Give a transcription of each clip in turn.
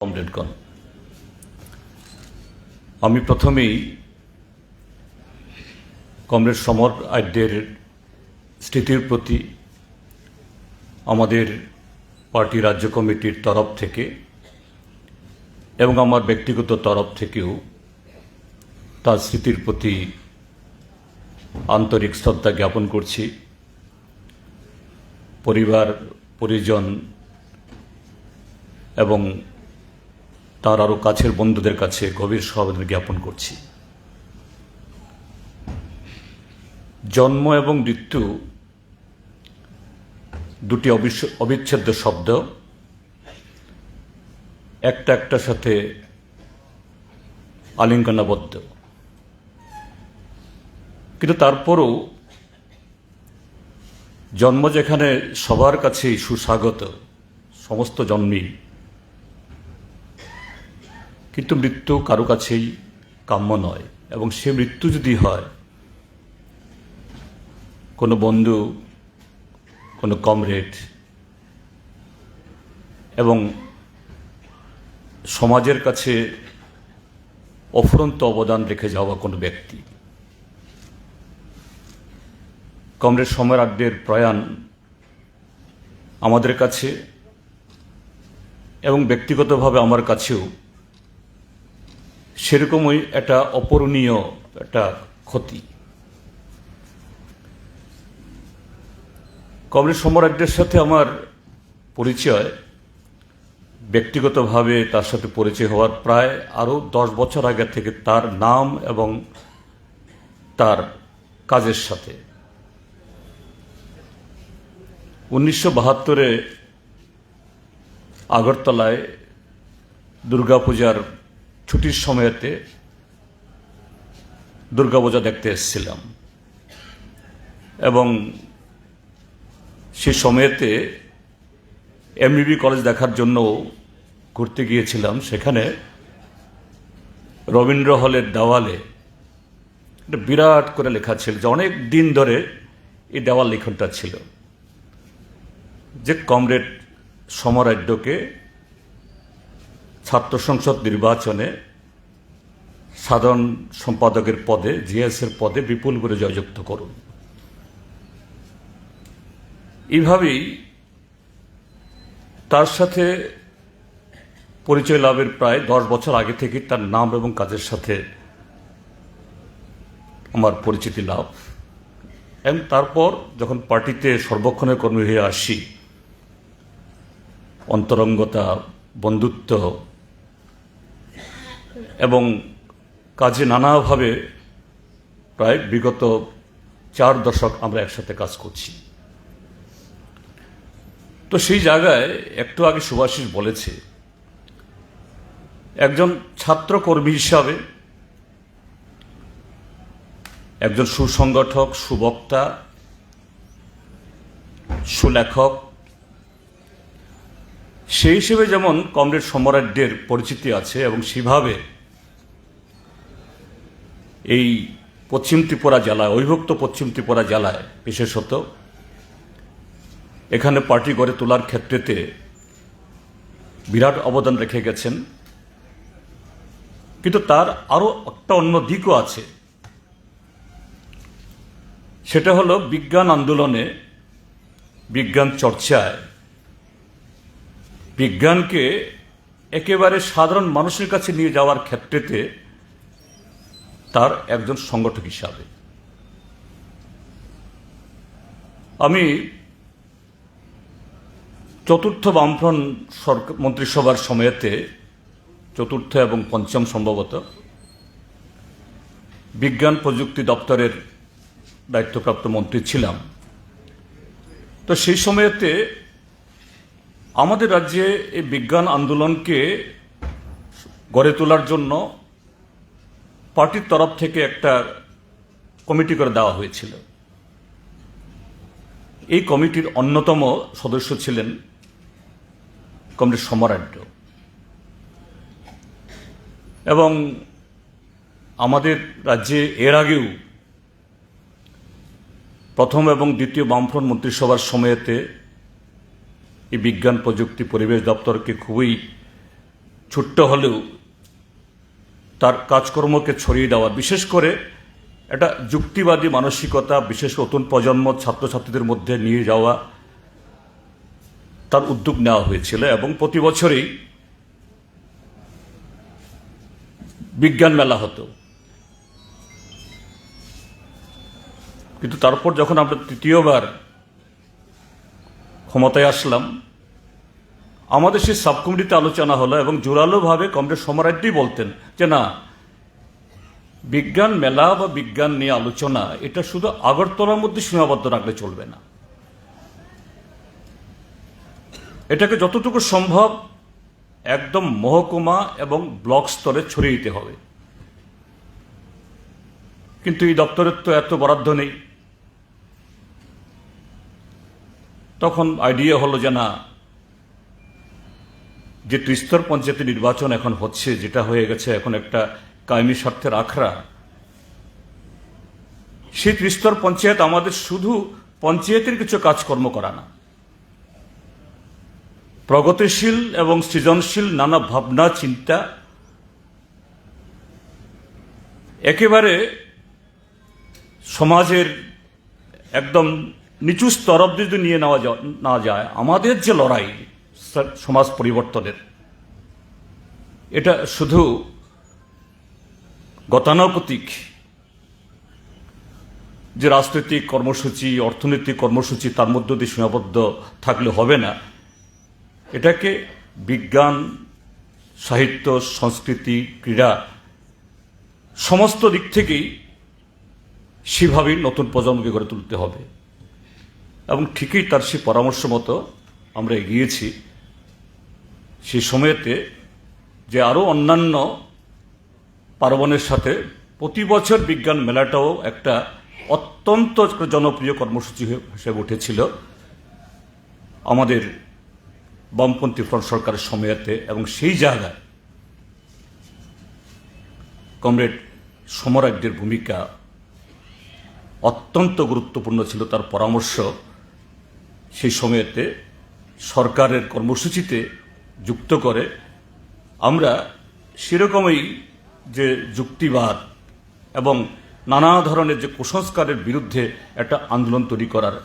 কমরেডগণ আমি প্রথমেই কমরেড সমর আড্ডের স্মৃতির প্রতি আমাদের পার্টি রাজ্য কমিটির তরফ থেকে এবং আমার ব্যক্তিগত তরফ থেকেও তার স্মৃতির প্রতি আন্তরিক শ্রদ্ধা জ্ঞাপন করছি। পরিবার, পরিজন এবং তার আরও কাছের বন্ধুদের কাছে গভীর সহবেদনা জ্ঞাপন করছি। জন্ম এবং মৃত্যু দুটি অবিচ্ছেদ্য শব্দ। একটা একটার সাথে আলিঙ্গনাবদ্ধ। কিন্তু তারপরও জন্ম যেখানে সবার কাছেই সুস্বাগত, সমস্ত জন্মেই কিন্তু মৃত্যু কারও কাছেই কাম্য নয়, এবং সে মৃত্যু যদি হয়, কোনো বন্ধু, কোনো কমরেড, এবং সমাজের কাছে অফুরন্ত অবদান রেখে যাওয়া কোনো ব্যক্তি। কমরেড সমরাড্ডের প্রয়াণ আমাদের কাছে, এবং ব্যক্তিগতভাবে আমার কাছেও সেরকমই একটা অপূরণীয় একটা ক্ষতি। কমরেড সম্রাজ্ঞের সাথে আমার পরিচয়, ব্যক্তিগতভাবে তার সাথে পরিচয় হওয়ার প্রায় আরও দশ বছর আগে থেকে তার নাম এবং তার কাজের সাথে। উনিশশো বাহাত্তরে আগরতলায় দুর্গাপূজার ছুটির সময়তে দুর্গাপূজা দেখতে এসেছিলাম। এবং সে সময়তে এমবিবি কলেজ দেখার জন্য ঘুরতে গিয়েছিলাম। সেখানে রবীন্দ্র হলের দেওয়ালে একটা বিরাট করে লেখা ছিল যে অনেক দিন ধরে এই দেওয়াল লিখনটা ছিল। যে কমরেড সমরাজ্যকে ছাত্র সংসদ নির্বাচনে সাধারণ সম্পাদকের পদে জিএসের পদে বিপুল করে জয়যুক্ত করুন। এইভাবেই তার সাথে পরিচয় লাভের প্রায় দশ বছর আগে থেকে তার নাম এবং কাজের সাথে আমার পরিচিতি লাভ। এবং তারপর যখন পার্টিতে সর্বক্ষণের কর্মী হয়ে আসি, অন্তরঙ্গতা, বন্ধুত্ব এবং কাজে নানাভাবে প্রায় বিগত চার দশক আমরা একসাথে কাজ করছি। তো সেই জায়গায় একটু আগে সুভাষিস বলেছে, একজন ছাত্রকর্মী হিসাবে একজন সুসংগঠক, সুবক্তা, সুলেখক, সেই হিসেবে যেমন কমরেড সম্রাজ্যের পরিচিতি আছে এবং সেভাবে এই পশ্চিম ত্রিপুরা জেলায়, অবিভক্ত পশ্চিম ত্রিপুরা জেলায় বিশেষত, এখানে পার্টি গড়ে তোলার ক্ষেত্রেতে বিরাট অবদান রেখে গেছেন। কিন্তু তার আরও একটা অন্য দিকও আছে। সেটা হলো বিজ্ঞান আন্দোলনে, বিজ্ঞান চর্চায়, বিজ্ঞানকে একেবারে সাধারণ মানুষের কাছে নিয়ে যাওয়ার ক্ষেত্রেতে তার একজন সংগঠক হিসাবে। আমি চতুর্থ বামফ্রন্ট সরকার মন্ত্রিসভার সময়তে চতুর্থ এবং পঞ্চম সম্ভবত বিজ্ঞান প্রযুক্তি দপ্তরের দায়িত্বপ্রাপ্ত মন্ত্রী ছিলাম। তো সেই সময়তে আমাদের রাজ্যে এই বিজ্ঞান আন্দোলনকে গড়ে তোলার জন্য পার্টির তরফ থেকে একটা কমিটি করে দেওয়া হয়েছিল। এই কমিটির অন্যতম সদস্য ছিলেন কমরেড সমরাড্য এবং আমাদের রাজ্যে এর আগেও প্রথম এবং দ্বিতীয় বামফ্রন্ট মন্ত্রিসভার সময়েতে এই বিজ্ঞান প্রযুক্তি পরিবেশ দপ্তরকে খুবই ছোট্ট হলেও তার কাজকর্মকে ছড়িয়ে দেওয়া, বিশেষ করে একটা যুক্তিবাদী মানসিকতা, বিশেষ নতুন প্রজন্ম, ছাত্রছাত্রীদের মধ্যে নিয়ে যাওয়া, তার উদ্যোগ নেওয়া হয়েছিল এবং প্রতি বছরই বিজ্ঞান মেলা হতো। কিন্তু তারপর যখন আমরা তৃতীয়বার ক্ষমতায় আসলাম আমাদের সেই সাব কমিটিতে আলোচনা হলো এবং জোরালোভাবে কমরেড সমরাজ্যই বলতেন যে, না, বিজ্ঞান মেলা বা বিজ্ঞান নিয়ে আলোচনা, এটা শুধু আগরতলার মধ্যে সীমাবদ্ধ রাখলে চলবে না। এটাকে যতটুকু সম্ভব একদম মহকুমা এবং ব্লক স্তরে ছড়িয়ে দিতে হবে। কিন্তু এই দপ্তরের তো এত বরাদ্দ নেই। তখন আইডিয়া হলো যে, না যে ত্রিস্তর পঞ্চায়েত নির্বাচন এখন হচ্ছে, যেটা হয়ে গেছে এখন একটা কায়েমি স্বার্থের আখড়া। সেই ত্রিস্তর পঞ্চায়েত আমাদের শুধু পঞ্চায়েতের কিছু কাজকর্ম করা না। প্রগতিশীল এবং সৃজনশীল নানা ভাবনা, চিন্তা, একেবারে সমাজের একদম নিচু স্তর অব্দি নিয়ে নেওয়া না যায়, আমাদের যে লড়াই সমাজ পরিবর্তনের। এটা শুধু গতানুগতিক যে রাজনৈতিক কর্মসূচি, অর্থনৈতিক কর্মসূচি, তার মধ্য দিয়ে সীমাবদ্ধ থাকলে হবে না। এটাকে বিজ্ঞান, সাহিত্য, সংস্কৃতি, ক্রীড়া সমস্ত দিক থেকেই সেভাবেই নতুন প্রজন্মকে গড়ে তুলতে হবে। এবং ঠিকই তার সেই পরামর্শ মতো আমরা এগিয়েছি। সেই সময়েতে যে আরও অন্যান্য পার্বণের সাথে প্রতি বছর বিজ্ঞান মেলাটাও একটা অত্যন্ত জনপ্রিয় কর্মসূচি হিসেবে উঠেছিল। আমাদের বামপন্থী ফ্রন্ট সরকারের সময়তে এবং সেই জায়গায় কমরেড সমরাজ্যের ভূমিকা অত্যন্ত গুরুত্বপূর্ণ ছিল তার পরামর্শ। সেই সময়েতে সরকারের কর্মসূচিতে যুক্ত করে, আমরা সেরকমই যে যুক্তিবাদ এবং নানা ধরনের যে কুসংস্কারের বিরুদ্ধে একটা আন্দোলন তৈরি করার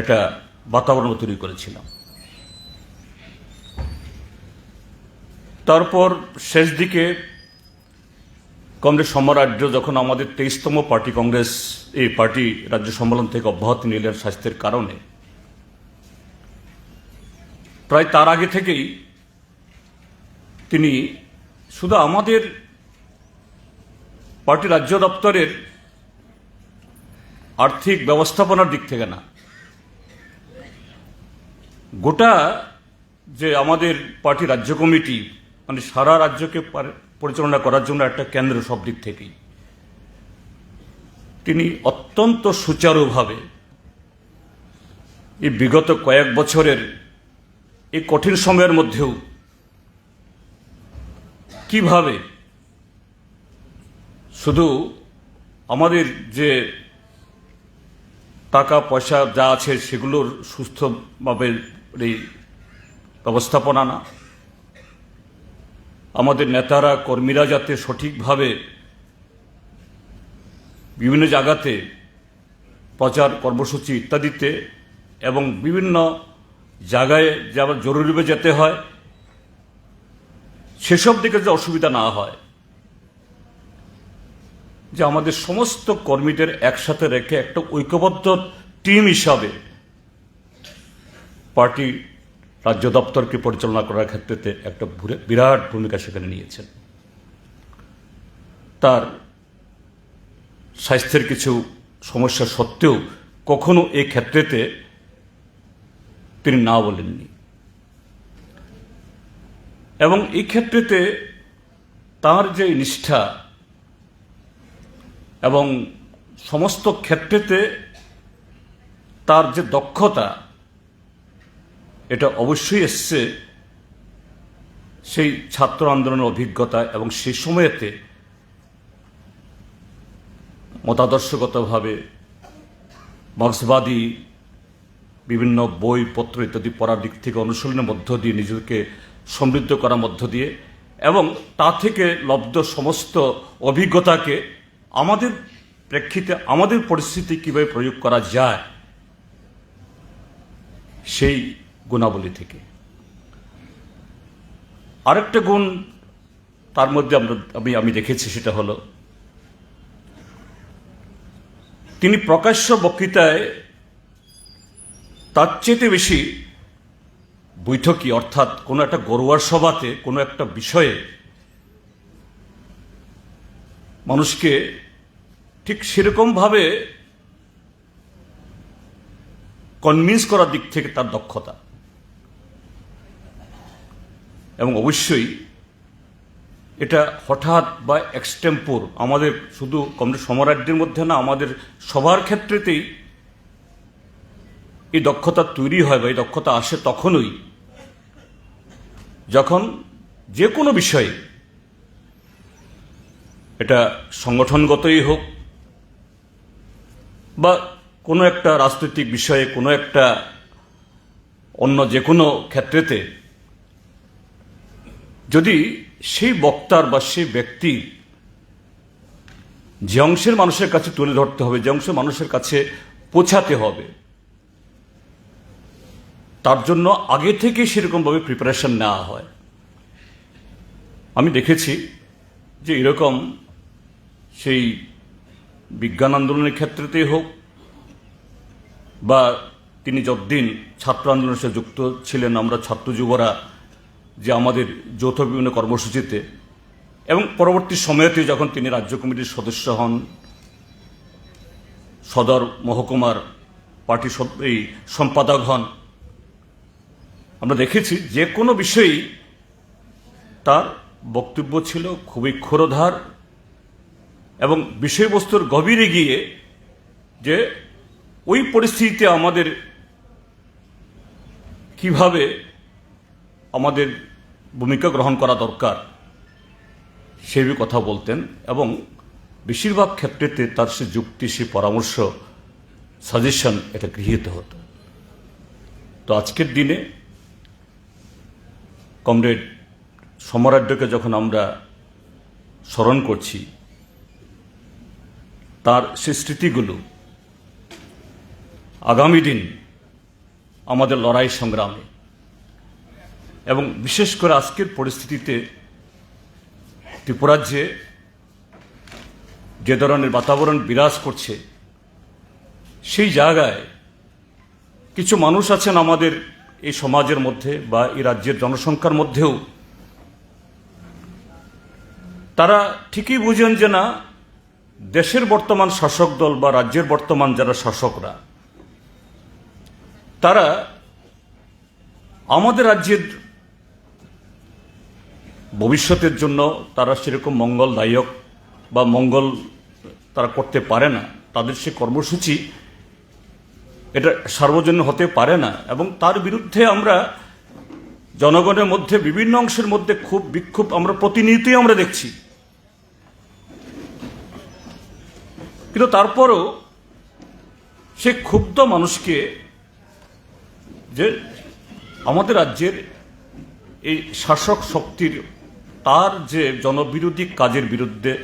একটা বাতাবরণ তৈরি করেছিলাম। তারপর শেষ দিকে কংগ্রেস সম্রাজ্য যখন আমাদের তেইশতম পার্টি কংগ্রেস, এই পার্টি রাজ্য সম্মেলন থেকে অব্যাহতি নিলেন স্বাস্থ্যের কারণে প্রায় তার আগে থেকেই তিনি শুধু আমাদের পার্টি রাজ্য দপ্তরের আর্থিক ব্যবস্থাপনার দিক থেকে না। গোটা যে আমাদের পার্টি রাজ্য কমিটি মানে সারা রাজ্যকে পরিচালনা করার জন্য একটা কেন্দ্র সব দিক থেকেই, তিনি অত্যন্ত সুচারুভাবে এই বিগত কয়েক বছরের এই কঠিন সময়ের মধ্যেও কীভাবে শুধু আমাদের যে টাকা, পয়সা যা আছে সেগুলোর সুস্থভাবে এই ব্যবস্থাপনা না, আমাদের নেতারা, কর্মীরা যাতে সঠিকভাবে বিভিন্ন জায়গাতে প্রচার কর্মসূচি ইত্যাদিতে এবং বিভিন্ন জায়গায় যে যেমন জরুরিভাবে যেতে হয়, সেসব দিকে যে অসুবিধা না হয়, যে আমাদের সমস্ত কর্মীদের একসাথে রেখে একটা ঐক্যবদ্ধ টিম হিসাবে পার্টি রাজ্য দপ্তরকে পরিচালনা করার ক্ষেত্রে একটা বিরাট ভূমিকা সেখানে নিয়েছেন। তার স্বাস্থ্যের কিছু সমস্যা সত্ত্বেও কখনো এই ক্ষেত্রেতে তিনি না বলেননি এবং এই ক্ষেত্রেতে তার যে নিষ্ঠা এবং সমস্ত ক্ষেত্রেতে তার যে দক্ষতা, এটা অবশ্যই এসছে সেই ছাত্র আন্দোলনের অভিজ্ঞতা এবং সেই সময়েতে মতাদর্শগতভাবে মার্ক্সবাদী বিভিন্ন বই, পত্র ইত্যাদি পড়ার দিক থেকে অনুশীলনের মধ্য দিয়ে নিজেকে সমৃদ্ধ করার মধ্য দিয়ে এবং তা থেকে লব্ধ সমস্ত অভিজ্ঞতাকে আমাদের প্রেক্ষিতে আমাদের পরিস্থিতি কীভাবে প্রয়োগ করা যায় সেই গুণাবলী থেকে। আরেকটা গুণ তার মধ্যে আমরা, আমি আমি দেখেছি সেটা হলো, তিনি প্রকাশ্য বক্তৃতায় তার চেয়ে বেশি বৈঠকি অর্থাৎ কোনো একটা গরুয়ার সভাতে, কোনো একটা বিষয়ে মানুষকে ঠিক সেরকমভাবে কনভিন্স করার দিক থেকে তার দক্ষতা। এবং অবশ্যই এটা হঠাৎ বা এক্সটেম্পোর আমাদের শুধু কমরেড সমরাজ্যের মধ্যে না, আমাদের সবার ক্ষেত্রেতেই এই দক্ষতা তৈরি হয় বা এই দক্ষতা আসে তখনই যখন যে কোনো বিষয়ে এটা সংগঠনগতই হোক বা কোনো একটা রাজনৈতিক বিষয়ে, কোনো একটা অন্য যে কোনো ক্ষেত্রেতে যদি সেই বক্তার বা সেই ব্যক্তির যে অংশের মানুষের কাছে তুলে ধরতে হবে, যে অংশের মানুষের কাছে পৌঁছাতে হবে তার জন্য আগে থেকে সেরকমভাবে প্রিপারেশন নেওয়া হয়। আমি দেখেছি যে এরকম সেই বিজ্ঞান আন্দোলনের ক্ষেত্রেতেই হোক বা তিনি যতদিন ছাত্র আন্দোলনের সাথে যুক্ত ছিলেন, আমরা ছাত্র যুবরা যে আমাদের যৌথ বিভিন্ন কর্মসূচিতে এবং পরবর্তী সময়তে যখন তিনি রাজ্য কমিটির সদস্য হন, সদর মহকুমার পার্টি এই সম্পাদক হন আমরা দেখেছি যে কোনো বিষয়েই তার বক্তব্য ছিল খুবই ক্ষুরধার এবং বিষয়বস্তুর গভীরে গিয়ে যে ওই পরিস্থিতিতে আমাদের কীভাবে আমাদের ভূমিকা গ্রহণ করা দরকার সেই কথা বলতেন এবং বেশিরভাগ ক্ষেত্রেতে তার সে যুক্তি, সে পরামর্শ সাজেশন এটা গৃহীত হতো। তো আজকের দিনে কমরেড সমরাঢ্যকে যখন আমরা স্মরণ করছি, তার সে স্মৃতিগুলো আগামী দিন আমাদের লড়াই সংগ্রামে এবং বিশেষ করে আজকের পরিস্থিতিতে ত্রিপুরাজ্যে যে ধরনের বাতাবরণ বিরাজ করছে, সেই জায়গায় কিছু মানুষ আছেন আমাদের এই সমাজের মধ্যে বা এই রাজ্যের জনসংখ্যার মধ্যেও তারা ঠিকই বুঝেন যে না, দেশের বর্তমান শাসক দল বা রাজ্যের বর্তমান যারা শাসকরা, তারা আমাদের রাজ্যের ভবিষ্যতের জন্য তারা সেরকম মঙ্গলদায়ক বা মঙ্গল তারা করতে পারে না। তাদের সে কর্মসূচি এটা সার্বজনীন হতে পারে না। এবং তার বিরুদ্ধে আমরা জনগণের মধ্যে, বিভিন্ন অংশের মধ্যে খুব বিক্ষোভ, আমরা প্রতিনিয়তই আমরা দেখছি। কিন্তু তারপরও সে ক্ষুব্ধ মানুষকে যে আমাদের রাজ্যের এই শাসক শক্তির, তার যে জনবিরোধী কাজের বিরুদ্ধে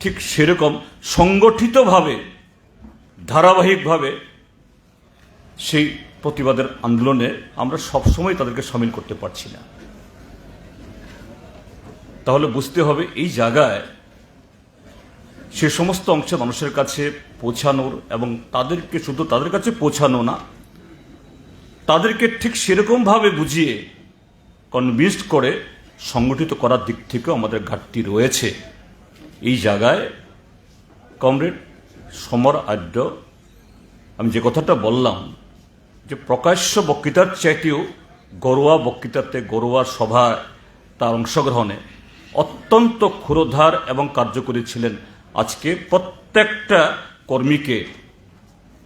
ঠিক সেরকম সংগঠিতভাবে, ধারাবাহিকভাবে সেই প্রতিবাদের আন্দোলনে আমরা সবসময় তাদেরকে সামিল করতে পারছি না। তাহলে বুঝতে হবে এই জায়গায় সে সমস্ত অংশে মানুষের কাছে পৌঁছানোর এবং তাদেরকে শুধু তাদের কাছে পৌঁছানো না, তাদেরকে ঠিক সেরকমভাবে বুঝিয়ে কনভিন্সড করে সংগঠিত করার দিক থেকেও আমাদের ঘাটতি রয়েছে। এই জায়গায় কমরেড, সমর আড্ড আমি যে কথাটা বললাম যে প্রকাশ্য বক্তৃতার চাইতেও গরুয়া বক্তৃতাতে গরুয়া সভায় তার অংশগ্রহণে অত্যন্ত ক্ষুরোধার এবং কার্যকরী ছিলেন আজকে প্রত্যেকটা কর্মীকে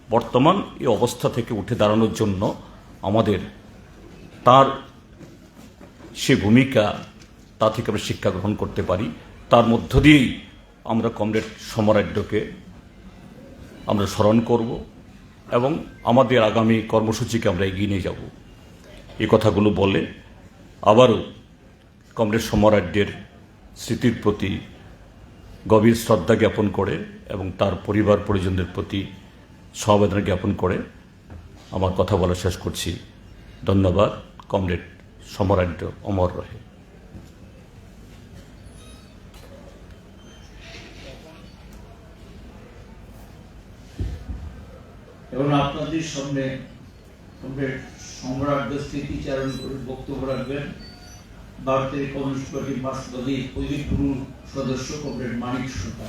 বর্তমান এই অবস্থা থেকে উঠে দাঁড়ানোর জন্য আমাদের তার সে ভূমিকা তা থেকে আমরা শিক্ষা গ্রহণ করতে পারি। তার মধ্য দিয়েই আমরা কমরেড সমরাড্যকে আমরা স্মরণ করব। এবং আমাদের আগামী কর্মসূচিকে আমরা এগিয়ে নিয়ে যাব। এই কথাগুলো বলে আবারও কমরেড সমরাজ্যের স্মৃতির প্রতি গভীর শ্রদ্ধা জ্ঞাপন করে এবং তার পরিবার পরিজনদের প্রতি সমবেদনা জ্ঞাপন করে আমার কথা বলা শেষ করছি। ধন্যবাদ, কমরেড সমরাজ্য অমর রহে। এবং আপনাদের সামনে সম্রাট স্মৃতিচারণ করে বক্তব্য রাখবেন। ভারতের কমিউনিস্ট পার্টির মার্ক্সবাদী পলিটব্যুরো সদস্য কমরেড মানিক সুতা